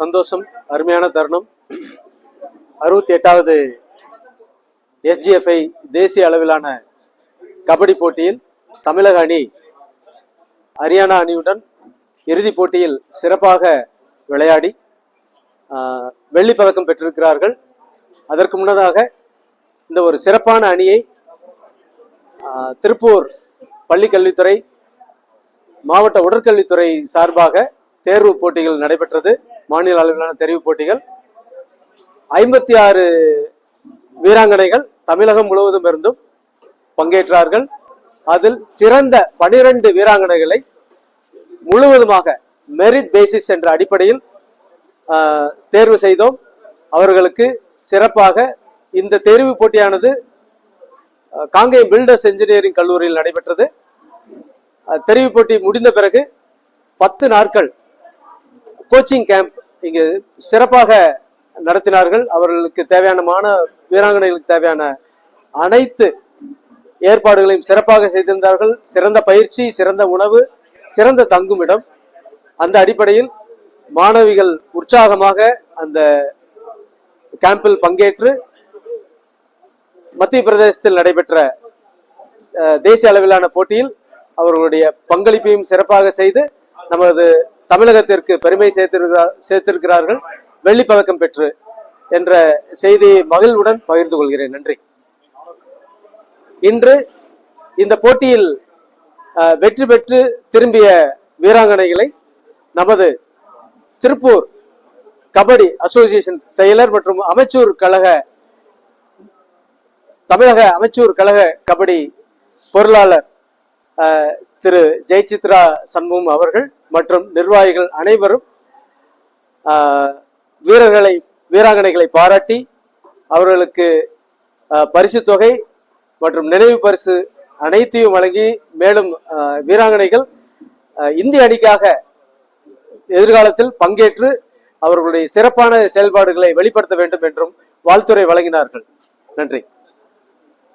சந்தோஷம் அருமையான தருணம். அறுபத்தி எட்டாவது எஸ்ஜிஎஃப்ஐ தேசிய அளவிலான கபடி போட்டியில் தமிழக அணி ஹரியானா அணியுடன் இறுதிப் போட்டியில் சிறப்பாக விளையாடி வெள்ளி பதக்கம் பெற்றிருக்கிறார்கள். அதற்கு முன்னதாக இந்த ஒரு சிறப்பான அணியை திருப்பூர் பள்ளிக்கல்வித்துறை மாவட்ட உடற்கல்வித்துறை சார்பாக தேர்வு போட்டிகள் நடைபெற்றது. மாநில அளவிலான தெரிவு போட்டிகள். ஐம்பத்தி ஆறு வீராங்கனைகள் தமிழகம் முழுவதும் இருந்தும் பங்கேற்றார்கள். அதில் சிறந்த பனிரெண்டு வீராங்கனைகளை முழுவதுமாக மெரிட் பேசிஸ் என்ற அடிப்படையில் தேர்வு செய்தோம். அவர்களுக்கு சிறப்பாக இந்த தேர்வு போட்டியானது காங்கேயம் பில்டர்ஸ் இன்ஜினியரிங் கல்லூரியில் நடைபெற்றது. தெரிவு போட்டி முடிந்த பிறகு பத்து நாட்கள் கோச்சிங் கேம்ப் இங்கு சிறப்பாக நடத்தினார்கள். அவர்களுக்கு தேவையான வீராங்கனைகளுக்கு தேவையான அனைத்து ஏற்பாடுகளையும் சிறப்பாக செய்திருந்தார்கள். சிறந்த பயிற்சி சிறந்த உணவு சிறந்த தங்குமிடம் அந்த அடிப்படையில் மாணவிகள் உற்சாகமாக அந்த கேம்பில் பங்கேற்று மத்திய பிரதேசத்தில் நடைபெற்ற தேசிய அளவிலான போட்டியில் அவர்களுடைய பங்களிப்பையும் சிறப்பாக செய்து நமது தமிழகத்திற்கு பெருமை சேர்த்திருக்கிறார் சேர்த்திருக்கிறார்கள். வெள்ளி பதக்கம் பெற்று என்ற செய்தியை மகிழ்வுடன் பகிர்ந்து கொள்கிறேன். நன்றி. இன்று இந்த போட்டியில் வெற்றி பெற்று திரும்பிய வீராங்கனைகளை நமது திருப்பூர் கபடி அசோசியேஷன் செயலர் மற்றும் அமைச்சூர் கழக தமிழக அமைச்சூர் கழக கபடி பொருளாளர் திரு ஜெயசித்ரா சண்முகம் அவர்கள் மற்றும் நிர்வாகிகள் அனைவரும் வீரர்களை வீராங்கனைகளை பாராட்டி அவர்களுக்கு பரிசு பரிசுத் தொகை மற்றும் நினைவு பரிசு அனைத்தையும் வழங்கி மேலும் வீராங்கனைகள் இந்திய அணிக்காக எதிர்காலத்தில் பங்கேற்று அவர்களுடைய சிறப்பான செயல்பாடுகளை வெளிப்படுத்த வேண்டும் என்றும் வாழ்த்துரை வழங்கினார்கள். நன்றி.